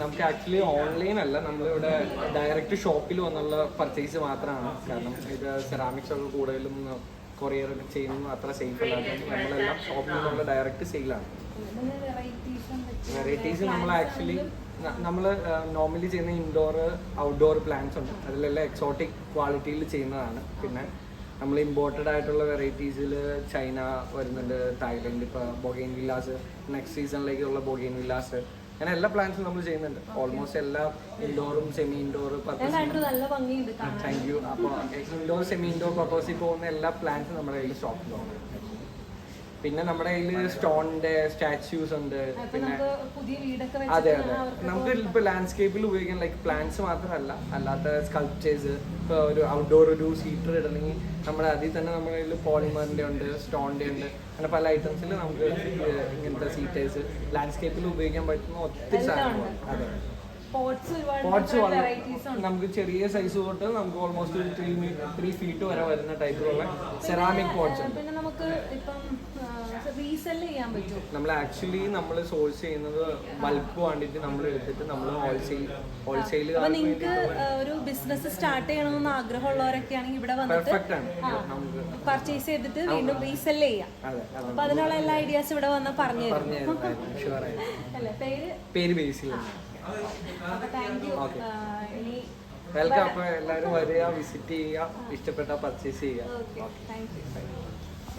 നമുക്ക് actually online അല്ല നമ്മളിവിടെ ഡയറക്റ്റ് ഷോപ്പിൽ വന്നുള്ള പർച്ചേസ് മാത്രമാണ്. കാരണം ഇത് സെറാമിക്സ് ഒക്കെ കൂടുതലും കൊറിയർ ഒക്കെ ചെയ്യുന്നത് അത്ര സേഫ് അല്ലാതെ നമ്മളെല്ലാം ഷോപ്പിൽ നിന്നുള്ള ഡയറക്റ്റ് സെയിലാണ് വെറൈറ്റീസ് നമ്മൾ ആക്ച്വലി നമ്മൾ നോർമലി ചെയ്യുന്ന ഇൻഡോർ ഔട്ട്ഡോർ പ്ലാന്റ്സ് ഉണ്ട്. അതിലെല്ലാം എക്സോട്ടിക് ക്വാളിറ്റിയിൽ ചെയ്യുന്നതാണ്. പിന്നെ നമ്മൾ ഇമ്പോർട്ടഡ് ആയിട്ടുള്ള വെറൈറ്റീസിൽ ചൈന വരുന്നുണ്ട് തായ്ലൻഡ് ഇപ്പോൾ ബൊഗൈൻ വില്ലാസ് നെക്സ്റ്റ് സീസണിലേക്കുള്ള ബൊഗൈൻ വില്ലാസ് അങ്ങനെ എല്ലാ പ്ലാൻസും നമ്മൾ ചെയ്യുന്നുണ്ട്. ഓൾമോസ്റ്റ് എല്ലാ ഇൻഡോറും സെമി ഇൻഡോർ താങ്ക് യു അപ്പോൾ ഇൻഡോർ സെമി ഇൻഡോർ പർപ്പസിൽ പോകുന്ന എല്ലാ പ്ലാൻസും നമ്മുടെ കയ്യിൽ സ്റ്റോക്കിലുണ്ട് പിന്നെ നമ്മുടെ കയ്യിൽ സ്റ്റോണിന്റെ സ്റ്റാച്യൂസ് ഉണ്ട്. പിന്നെ നമുക്ക് പുതിയ വീടൊക്കെ അതെ അതെ. നമുക്ക് ഇപ്പൊ ലാൻഡ്സ്കേപ്പിൽ ഉപയോഗിക്കാൻ ലൈക്ക് പ്ലാന്റ്സ് മാത്രമല്ല അല്ലാത്ത സ്കൾപ്ചേഴ്സ് ഇപ്പൊ ഒരു ഔട്ട്ഡോർ ഒരു സീറ്റർ ഇടണമെങ്കിൽ നമ്മുടെ അതിൽ തന്നെ നമ്മുടെ കയ്യിൽ പോളിമറിന്റെ ഉണ്ട് സ്റ്റോണിന്റെ ഉണ്ട്. അങ്ങനെ പല ഐറ്റംസിൽ നമുക്ക് ഇങ്ങനത്തെ സീറ്റേഴ്സ് ലാൻഡ്സ്കേപ്പിൽ ഉപയോഗിക്കാൻ പറ്റുന്ന ഒത്തിരി സാധനങ്ങൾ. അതെ. പോട്ട്സ് ഒരുപാട് പോട്ട്സ് ഉണ്ട്. നമുക്ക് ചെറിയ സൈസ് തൊട്ട് നമുക്ക് ഓൾമോസ്റ്റ് ഒരു ത്രീ ത്രീ ഫീറ്റ് വരെ വരുന്ന ടൈപ്പിലുള്ള സെറാമിക് പോട്ട്സ് ഉണ്ട്. പിന്നെ നമുക്ക് ഇപ്പം നമ്മൾ ആക്ച്വലി നമ്മൾ സോഴ്സ് ചെയ്യുന്നത് ബൾക്ക് വേണ്ടിട്ട് നമ്മൾ എടുത്തിട്ട് നമ്മൾ ഹോൾസെയിൽ ഹോൾസെയിൽ നിങ്ങൾക്ക് ഒരു ബിസിനസ് സ്റ്റാർട്ട് ചെയ്യണമെന്ന് ആഗ്രഹമുള്ളവരൊക്കെ ആണെങ്കിൽ ഇവിടെ വന്നിട്ട് പർച്ചേസ് ചെയ്തിട്ട് വീണ്ടും റീസെൽ ചെയ്യാം. അപ്പൊ അതിനുള്ള എല്ലാ ഐഡിയാസ് ഇവിടെ വന്ന് പറഞ്ഞു പേര്? ബേസിൽ. അപ്പൊ എല്ലാരും വെൽക്കം വരിക വിസിറ്റ് ചെയ്യുക ഇഷ്ടപ്പെട്ട പർച്ചേസ് ചെയ്യുക.